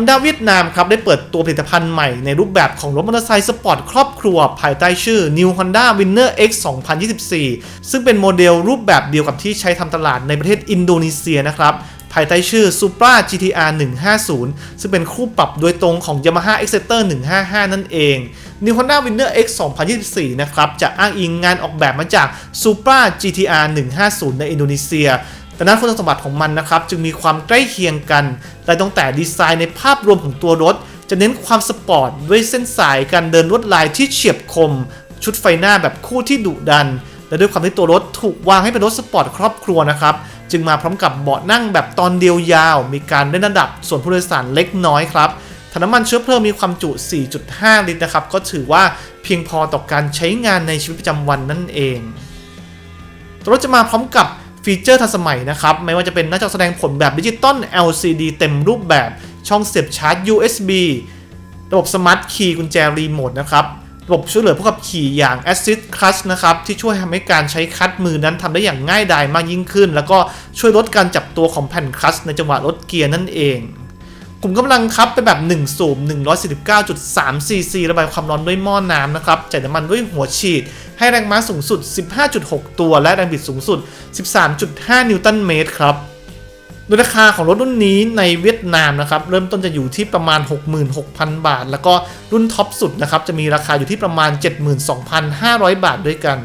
Honda เวียดนามครับได้เปิดตัวผลิตภัณฑ์ใหม่ในรูปแบบของรถมอเตอร์ไซค์สปอร์ตครอบครัว ภายใต้ชื่อ New Honda Winner X 2024 ซึ่งเป็นโมเดลรูปแบบเดียวกับที่ใช้ทำตลาดในประเทศอินโดนีเซียนะครับภายใต้ชื่อ Supra GTR 150 ซึ่งเป็นคู่ปรับโดยตรงของ Yamaha Exciter 155 นั่นเอง New Honda Winner X 2024 นะครับ จะอ้างอิงงานออกแบบมาจาก Supra GTR 150 ในอินโดนีเซีย แต่นั้นคุณสมบัติของมันนะครับจึงมีความใกล้เคียงกัน แต่ตั้งแต่ดีไซน์ในภาพรวมของตัวรถ จะเน้นความสปอร์ตด้วยเส้นสายการเดินลวดลายที่เฉียบคม ชุดไฟหน้าแบบคู่ที่ดุดัน และด้วยความที่ตัวรถถูกวางให้เป็นรถสปอร์ตครอบครัวนะครับจึงมาพร้อมกับเบาะนั่งแบบตอนเดียวยาว มีการเล่นระดับส่วนผู้โดยสารเล็กน้อยครับถังน้ำมันเชื้อเพลิงมีความจุ 4.5 ลิตรนะครับ ก็ถือว่าเพียงพอต่อการใช้งานในชีวิตประจำวันนั่นเอง ตัวรถจะมาพร้อมกับ ฟีเจอร์ทันสมัยนะครับ ไม่ว่าจะเป็นหน้าจอแสดงผลแบบดิจิตอล LCD เต็มรูปแบบช่องเสียบชาร์จ USB ระบบสมาร์ทคีย์กุญแจรีโมทนะครับ ระบบช่วยเหลือผู้ขับขี่อย่าง Assist Clutch นะครับ ที่ช่วยทำให้การใช้คัดมือนั้นทำได้อย่างง่ายดายมากยิ่งขึ้น แล้วก็ช่วยลดการจับตัวของแผ่นคลัตชในจังหวะลดเกียร์นั่นเอง กลุ่มกำลังครับเป็นแบบ1สูบ149.3ซีซีระบายความร้อนด้วยหม้อน้ำนะครับจ่ายน้ำมันด้วยหัวฉีด ให้แรงม้าสูงสุด 15.6 ตัว และแรงบิดสูงสุด 13.5 นิวตันเมตรครับโดยราคาของรถรุ่นนี้ในเวียดนามนะครับเริ่มต้นจะอยู่ที่ประมาณ 66,000 บาท แล้วก็รุ่นท็อปสุดนะครับจะมีราคาอยู่ที่ประมาณ 72,500 บาทด้วยกัน